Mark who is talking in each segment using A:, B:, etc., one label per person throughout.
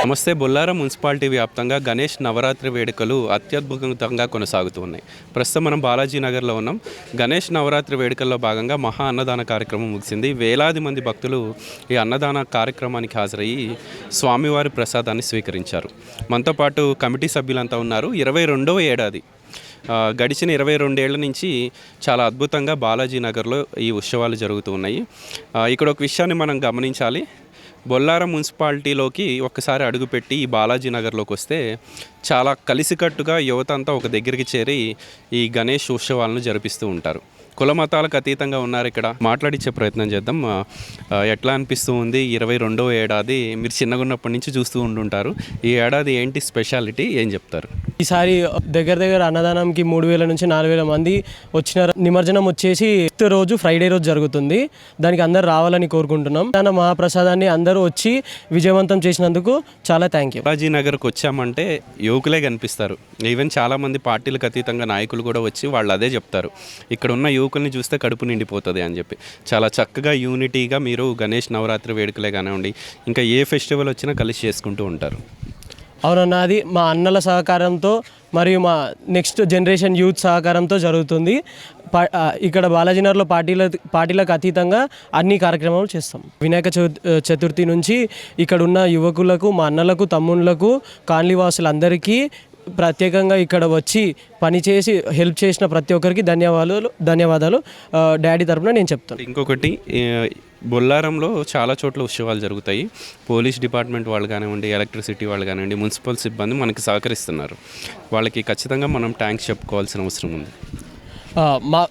A: నమస్తే. బొల్లారం మున్సిపాలిటీ వ్యాప్తంగా గణేష్ నవరాత్రి వేడుకలు అత్యద్భుతంగా కొనసాగుతూ ఉన్నాయి ప్రస్తుతం మనం బాలాజీ నగర్లో ఉన్నాం. గణేష్ నవరాత్రి వేడుకల్లో భాగంగా మహా అన్నదాన కార్యక్రమం ముగిసింది. వేలాది మంది భక్తులు ఈ అన్నదాన కార్యక్రమానికి హాజరయ్యి స్వామివారి ప్రసాదాన్ని స్వీకరించారు. మనతో పాటు కమిటీ సభ్యులంతా ఉన్నారు. ఇరవై రెండవ ఏడాది. గడిచిన ఇరవై రెండేళ్ళ నుంచి చాలా అద్భుతంగా బాలాజీ నగర్లో ఈ ఉత్సవాలు జరుగుతూ ఉన్నాయి. ఇక్కడ ఒక విషయాన్ని మనం గమనించాలి. బొల్లారం మున్సిపాలిటీలోకి ఒక్కసారి అడుగుపెట్టి ఈ బాలాజీ నగర్లోకి వస్తే చాలా కలిసికట్టుగా యువత అంతా ఒక దగ్గరికి చేరి ఈ గణేష్ ఉత్సవాలను జరిపిస్తూ ఉంటారు. కుల మతాలకు అతీతంగా ఉన్నారు ఇక్కడ. మాట్లాడించే ప్రయత్నం చేద్దాం. ఎట్లా అనిపిస్తూ ఉంది? ఇరవై రెండవ ఏడాది మీరు చిన్నగా ఉన్నప్పటి నుంచి చూస్తూ ఉండుంటారు. ఈ ఏడాది ఏంటి స్పెషాలిటీ? ఏం చెప్తారు?
B: ఈసారి దగ్గర దగ్గర అన్నదానంకి మూడు వేల నుంచి నాలుగు వేల మంది వచ్చిన నిమజ్జనం వచ్చేసి ఫిఫ్త్ రోజు ఫ్రైడే రోజు జరుగుతుంది. దానికి అందరు రావాలని కోరుకుంటున్నాం. దాని మహాప్రసాదాన్ని అందరూ వచ్చి విజయవంతం చేసినందుకు చాలా థ్యాంక్ యూ.
A: బాలాజీ నగర్కి వచ్చామంటే యువకులే కనిపిస్తారు. ఈవెన్ చాలామంది పార్టీలకు అతీతంగా నాయకులు కూడా వచ్చి వాళ్ళు అదే చెప్తారు. ఇక్కడ ఉన్న యువకుల్ని చూస్తే కడుపు నిండిపోతుంది అని చెప్పి. చాలా చక్కగా యూనిటీగా మీరు గణేష్ నవరాత్రి వేడుకలే కానివ్వండి ఇంకా ఏ ఫెస్టివల్ వచ్చినా కలిసి చేసుకుంటూ ఉంటారు.
B: అవునన్న అది మా అన్నల సహకారంతో మరియు మా నెక్స్ట్ జనరేషన్ యూత్ సహకారంతో జరుగుతుంది. ఇక్కడ బాలాజీనగర్లో పార్టీల పార్టీలకు అతీతంగా అన్ని కార్యక్రమాలు చేస్తాం. వినాయక చతుర్థి నుంచి ఇక్కడ ఉన్న యువకులకు మా అన్నలకు తమ్ముళ్ళకు కాలనీవాసులందరికీ ప్రత్యేకంగా ఇక్కడ వచ్చి పనిచేసి హెల్ప్ చేసిన ప్రతి ఒక్కరికి ధన్యవాదాలు ధన్యవాదాలు. డాడీ తరపున నేను చెప్తాను
A: ఇంకొకటి బొల్లారంలో చాలా చోట్ల ఉత్సవాలు జరుగుతాయి. పోలీస్ డిపార్ట్మెంట్ వాళ్ళు కానివ్వండి ఎలక్ట్రిసిటీ వాళ్ళు కానివ్వండి మున్సిపల్ సిబ్బంది మనకి సహకరిస్తున్నారు. వాళ్ళకి ఖచ్చితంగా మనం ట్యాంక్స్ చెప్పుకోవాల్సిన అవసరం ఉంది.
B: మా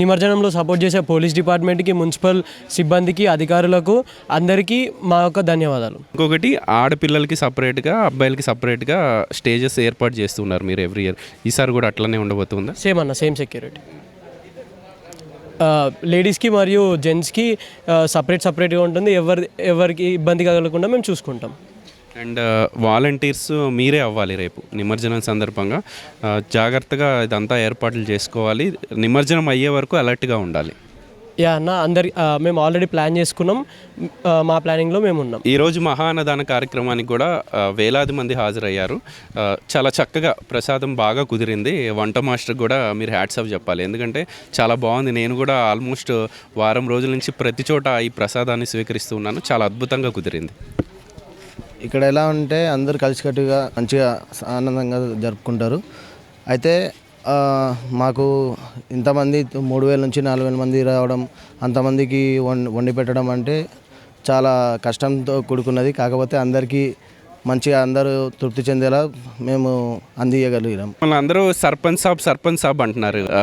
B: నిమజ్జనంలో సపోర్ట్ చేసే పోలీస్ డిపార్ట్మెంట్కి మున్సిపల్ సిబ్బందికి అధికారులకు అందరికీ మా యొక్క ధన్యవాదాలు.
A: ఇంకొకటి ఆడపిల్లలకి సపరేట్గా అబ్బాయిలకి సపరేట్గా స్టేజెస్ ఏర్పాటు చేస్తున్నారు మీరు ఎవ్రీ ఇయర్. ఈసారి కూడా అట్లనే ఉండబోతుందా?
B: సేమ్ అన్న సేమ్ సెక్యూరిటీ. లేడీస్కి మరియు జెంట్స్కి సపరేట్ సపరేట్గా ఉంటుంది. ఎవరి ఎవరికి ఇబ్బంది కలగకుండా మేము చూసుకుంటాం.
A: అండ్ వాలంటీర్స్ మీరే అవ్వాలి రేపు నిమజ్జనం సందర్భంగా. ఆ, జాగ్రత్తగా ఇదంతా ఏర్పాట్లు చేసుకోవాలి. నిమజ్జనం అయ్యే వరకు అలర్ట్గా ఉండాలి.
B: యా అన్న అందరి ఆ, మేము ఆల్రెడీ ప్లాన్ చేసుకున్నాం. మా ప్లానింగ్లో మేము ఉన్నాం.
A: ఈరోజు మహా అన్నదాన కార్యక్రమానికి కూడా వేలాది మంది హాజరయ్యారు. చాలా చక్కగా ప్రసాదం బాగా కుదిరింది. వంట మాస్టర్ కూడా మీరు హ్యాట్స్ ఆఫ్ చెప్పాలి. ఎందుకంటే చాలా బాగుంది. నేను కూడా ఆల్మోస్ట్ వారం రోజుల నుంచి ప్రతి చోట ఈ ప్రసాదాన్ని స్వీకరిస్తూ ఉన్నాను. చాలా అద్భుతంగా కుదిరింది.
C: ఇక్కడ ఎలా ఉంటే అందరూ కలిసికట్టుగా మంచిగా ఆనందంగా జరుపుకుంటారు. అయితే మాకు ఇంతమంది మూడు వేల నుంచి నాలుగు వేల మంది రావడం అంతమందికి వండి పెట్టడం అంటే చాలా కష్టంతో కూడుకున్నది. కాకపోతే అందరికీ మంచిగా అందరూ తృప్తి చెందేలా మేము అందియగలిగినాం
A: మన అందరూ సర్పంచ్ సాబ్ సర్పంచ్ సాబ్ అంటున్నారు ఆ,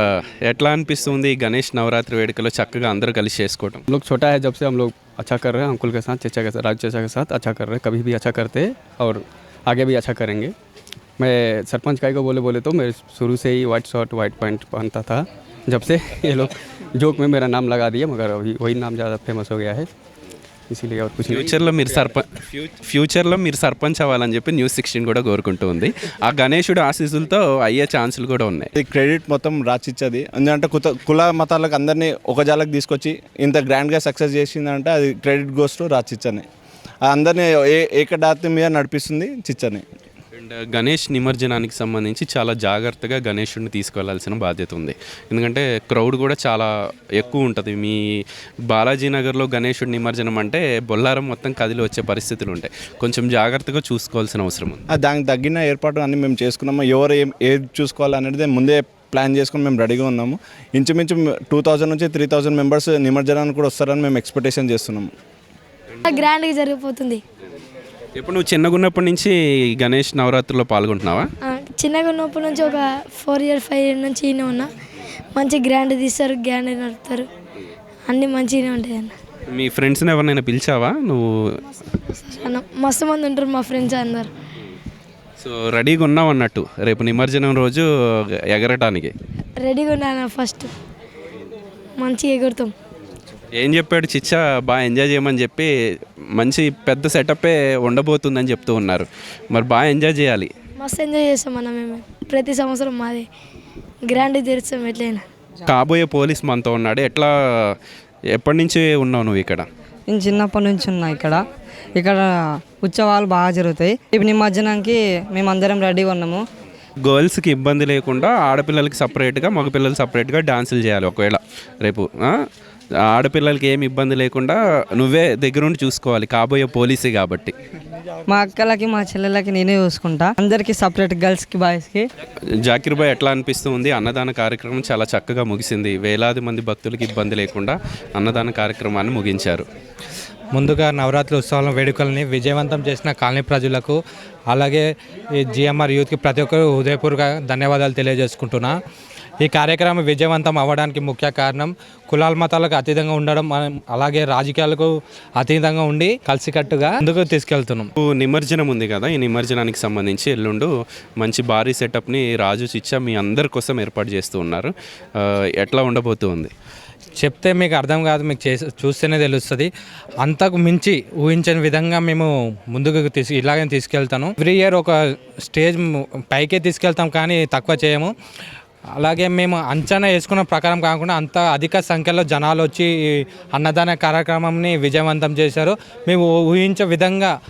A: ఎట్లా అనిపిస్తుంది ఈ గణేష్ నవరాత్రి వేడుకలో చక్కగా అందరూ కలిసి చేసుకోవడం
D: हम लोग छोटा है जब से हम लोग अच्छा कर रहे हैं अंकुल के साथ चचा के साथ राज चचा के साथ अच्छा कर रहे हैं कभी भी अच्छा करते हैं और आगे भी अच्छा करेंगे मैं सरपंच काई को बोले बोले तो मैं शुरू से ही वाइट शर्ट वाइट पैंट पहनता था जब से ये लोग जोक में मेरा नाम लगा दिया मगर अभी वही नाम ज़्यादा फेमस हो गया है ఎవరు
A: ఫ్యూచర్లో మీరు సర్పంచ్ ఫ్యూచర్లో మీరు సర్పంచ్ అవ్వాలని చెప్పి న్యూస్ సిక్స్టీన్ కూడా కోరుకుంటూ ఉంది. ఆ గణేషుడు ఆశీస్సులతో అయ్యే ఛాన్సులు కూడా ఉన్నాయి.
E: క్రెడిట్ మొత్తం రాసిచ్చది ఎందుకంటే కుత కుల మతాలకు అందరినీ ఒక జాలకు తీసుకొచ్చి ఇంత గ్రాండ్గా సక్సెస్ చేసిందంటే అది క్రెడిట్ గోస్ట్ రాచిచ్చని. అందరినీ ఏ ఏకడాత్యం మీద నడిపిస్తుంది చిచ్చని.
A: అండ్ గణేష్ నిమజ్జనానికి సంబంధించి చాలా జాగ్రత్తగా గణేషుడిని తీసుకెళ్ళాల్సిన బాధ్యత ఉంది. ఎందుకంటే క్రౌడ్ కూడా చాలా ఎక్కువ ఉంటుంది. మీ బాలాజీ నగర్లో గణేషుడి నిమజ్జనం అంటే బొల్లారం మొత్తం కదిలి వచ్చే పరిస్థితులు ఉంటాయి. కొంచెం జాగ్రత్తగా చూసుకోవాల్సిన అవసరం ఉంది.
E: దానికి తగ్గిన ఏర్పాటు అన్ని మేము చేసుకున్నాము. ఎవరు ఏం ఏది చూసుకోవాలి అనేది ముందే ప్లాన్ చేసుకుని మేము రెడీగా ఉన్నాము. ఇంచుమించు టూ థౌజండ్ నుంచి త్రీ థౌజండ్ మెంబర్స్ నిమజ్జనానికి కూడా వస్తారని మేము ఎక్స్పెక్టేషన్ చేస్తున్నాము.
F: గ్రాండ్గా జరిగిపోతుంది.
A: ఇప్పుడు నువ్వు చిన్నగా ఉన్నప్పటి నుంచి గణేష్ నవరాత్రిలో పాల్గొంటున్నావా?
F: చిన్నగా ఉన్నప్పటి నుంచి ఒక ఫోర్ ఇయర్ ఫైవ్ ఇయర్ నుంచి ఈయన ఉన్నా. మంచి గ్రాండ్ తీస్తారు గ్రాండ్ నడుపుతారు. అన్నీ మంచిగానే ఉంటాయి అన్న.
A: మీ ఫ్రెండ్స్ని ఎవరినైనా పిలిచావా? నువ్వు
F: అన్న మస్తు మంది ఉంటారు మా ఫ్రెండ్స్ అందరు.
A: సో రెడీగా ఉన్నావు అన్నట్టు రేపు నిమజ్జనం రోజు ఎగరటానికి.
F: రెడీగా ఉన్నాను ఫస్ట్. మంచిగా ఎగురుతాం.
A: ఏం చెప్పాడు? చిచ్చా బాగా ఎంజాయ్ చేయమని చెప్పి మంచి పెద్ద సెటప్పే ఉండబోతుందని చెప్తూ ఉన్నారు. మరి బాగా ఎంజాయ్ చేయాలి.
F: మస్తు ఎంజాయ్ చేస్తాం అన్న మేము. ప్రతి సంవత్సరం మాది. గ్రాండ్ తీరుస్తాం ఎట్లయినా.
A: కాబోయే పోలీస్ మనతో ఉన్నాడు. ఎట్లా ఎప్పటి నుంచి ఉన్నావు నువ్వు ఇక్కడ?
G: నేను చిన్నప్పటి నుంచి ఉన్నా ఇక్కడ. ఇక్కడ ఉత్సవాలు బాగా జరుగుతాయి. ఇప్పుడు నిమజ్జనానికి మేమందరం రెడీగా ఉన్నాము.
A: గర్ల్స్కి ఇబ్బంది లేకుండా ఆడపిల్లలకి సపరేట్గా మగపిల్లలు సపరేట్గా డాన్సులు చేయాలి ఒకవేళ. రేపు ఆ? ఆడపిల్లలకి ఏమి ఇబ్బంది లేకుండా నువ్వే దగ్గరుండి చూసుకోవాలి. కాబోయే పోలీసే కాబట్టి.
G: మా అక్కలకి మా చెల్లెలకి నేనే చూసుకుంటా. అందరికి సపరేట్ గర్ల్స్కి బాయ్స్కి
A: జాకిర్ భాయ్ ఎట్లా అనిపిస్తుంది? అన్నదాన కార్యక్రమం చాలా చక్కగా ముగిసింది. వేలాది మంది భక్తులకి ఇబ్బంది లేకుండా అన్నదాన కార్యక్రమాన్ని ముగించారు.
H: ముందుగా నవరాత్రి ఉత్సవాల వేడుకల్ని విజయవంతం చేసిన కాలనీ ప్రజలకు అలాగే ఈ జిఎంఆర్ యూత్కి ప్రతి ఒక్కరు హృదయపూర్వక ధన్యవాదాలు తెలియజేసుకుంటున్నా. ఈ కార్యక్రమం విజయవంతం అవ్వడానికి ముఖ్య కారణం కులాల మతాలకు అతీతంగా ఉండడం మనం అలాగే రాజకీయాలకు అతీతంగా ఉండి కలిసికట్టుగా ముందుకు తీసుకెళ్తున్నాం.
A: నిమజ్జనం ఉంది కదా ఈ నిమజ్జనానికి సంబంధించి ఎల్లుండు మంచి భారీ సెటప్ని రాజు చిచ్చా మీ అందరి కోసం ఏర్పాటు చేస్తూ ఉన్నారు. ఎట్లా ఉండబోతుంది?
H: చెప్తే మీకు అర్థం కాదు మీకు చేసి చూస్తేనే తెలుస్తుంది. అంతకు మించి ఊహించని విధంగా మేము ముందుకు తీసు ఇలాగే తీసుకెళ్తాను. ఎవ్రీ ఇయర్ ఒక స్టేజ్ పైకే తీసుకెళ్తాం కానీ తక్కువ చేయము. అలాగే మేము అంచనా వేసుకున్న ప్రకారం కాకుండా అంత అధిక సంఖ్యలో జనాలు వచ్చి అన్నదాన కార్యక్రమంని విజయవంతం చేశారు. మేము ఊహించే విధంగా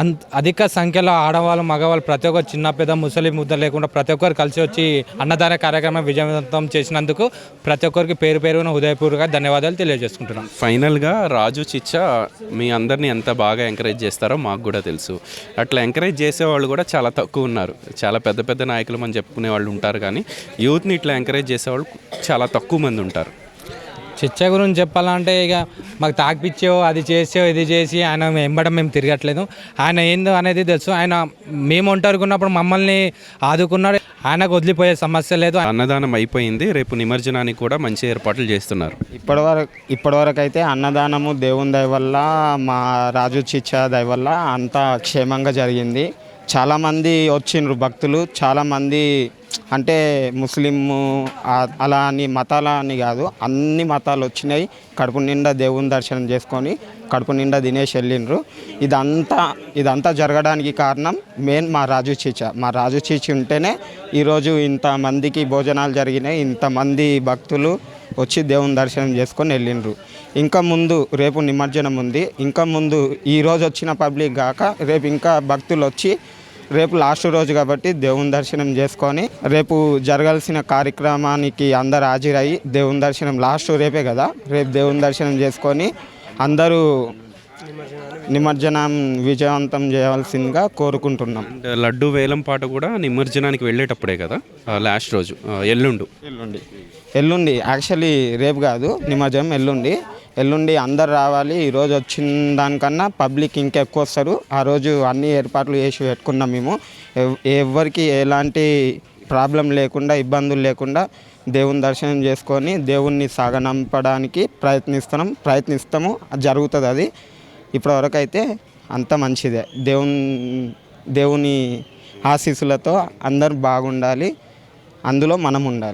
H: అంత అధిక సంఖ్యలో ఆడవాళ్ళు మగవాళ్ళు ప్రతి ఒక్కరు చిన్న పెద్ద ముసలి ముద్ద లేకుండా ప్రతి ఒక్కరు కలిసి వచ్చి అన్నదాన కార్యక్రమం విజయవంతం చేసినందుకు ప్రతి ఒక్కరికి పేరు పేరున హృదయపూర్వక ధన్యవాదాలు తెలియజేసుకుంటున్నాం.
A: ఫైనల్గా రాజు చిచ్చా మీ అందరిని ఎంత బాగా ఎంకరేజ్ చేస్తారో మాకు కూడా తెలుసు. అట్లా ఎంకరేజ్ చేసేవాళ్ళు కూడా చాలా తక్కువ ఉన్నారు. చాలా పెద్ద పెద్ద నాయకులు మనం చెప్పుకునే వాళ్ళు ఉంటారు కానీ యూత్ని ఇట్లా ఎంకరేజ్ చేసేవాళ్ళు చాలా తక్కువ మంది ఉంటారు.
H: చిచ్చ గురించి చెప్పాలంటే ఇక మాకు తాగిపిచ్చో అది చేసో ఇది చేసి ఆయన వెంబడం మేము తిరగట్లేదు. ఆయన ఏందో అనేది తెలుసు. ఆయన మేము ఒంటరికున్నప్పుడు మమ్మల్ని ఆదుకున్నాడు. ఆయనకు వదిలిపోయే సమస్య లేదు.
A: అన్నదానం అయిపోయింది. రేపు నిమజ్జనానికి కూడా మంచి ఏర్పాట్లు చేస్తున్నారు.
I: ఇప్పటివరకు ఇప్పటివరకు అయితే అన్నదానము దేవుని దయ వల్ల మా రాజు చిచ్చా దయ వల్ల అంతా క్షేమంగా జరిగింది. చాలామంది వచ్చిండ్రు భక్తులు చాలామంది అంటే ముస్లిం అలా అని మతాల అని కాదు అన్ని మతాలు వచ్చినాయి. కడుపు నిండా దేవుని దర్శనం చేసుకొని కడుపు నిండా తినేసి వెళ్ళిండ్రు. ఇదంతా ఇదంతా జరగడానికి కారణం మెయిన్ మా రాజు చీచ. మా రాజు చీచి ఉంటేనే ఈరోజు ఇంతమందికి భోజనాలు జరిగినాయి ఇంతమంది భక్తులు వచ్చి దేవుని దర్శనం చేసుకొని వెళ్ళిండ్రు. ఇంకా ముందు రేపు నిమజ్జనం ఉంది. ఇంకా ముందు ఈరోజు వచ్చిన పబ్లిక్ కాక రేపు ఇంకా భక్తులు వచ్చి రేపు లాస్ట్ రోజు కాబట్టి దేవుని దర్శనం చేసుకొని రేపు జరగాల్సిన కార్యక్రమానికి అందరు హాజరయ్యి దేవుని దర్శనం లాస్ట్ రేపే కదా? రేపు దేవుని దర్శనం చేసుకొని అందరూ నిమజ్జనం విజయవంతం చేయవలసిందిగా కోరుకుంటున్నాం.
A: లడ్డు వేలం పాట కూడా నిమజ్జనానికి వెళ్ళేటప్పుడే కదా? లాస్ట్ రోజు ఎల్లుండు.
I: ఎల్లుండి. ఎల్లుండి. యాక్చువల్లీ రేపు కాదు నిమజ్జనం ఎల్లుండి. ఎల్లుండి అందరు రావాలి. ఈరోజు వచ్చిన దానికన్నా పబ్లిక్ ఇంకా ఎక్కువ వస్తారు. ఆ రోజు అన్ని ఏర్పాట్లు చేసి పెట్టుకున్నాం మేము. ఎవ్- ఎవరికి ఎలాంటి ప్రాబ్లం లేకుండా ఇబ్బందులు లేకుండా దేవుని దర్శనం చేసుకొని దేవుణ్ణి సాగనంపడానికి ప్రయత్నిస్తున్నాం. ప్రయత్నిస్తాము. అది జరుగుతుంది అది. ఇప్పటివరకు అయితే అంత మంచిదే. దేవుని దేవుని ఆశీస్సులతో అందరు బాగుండాలి. అందులో మనం ఉండాలి.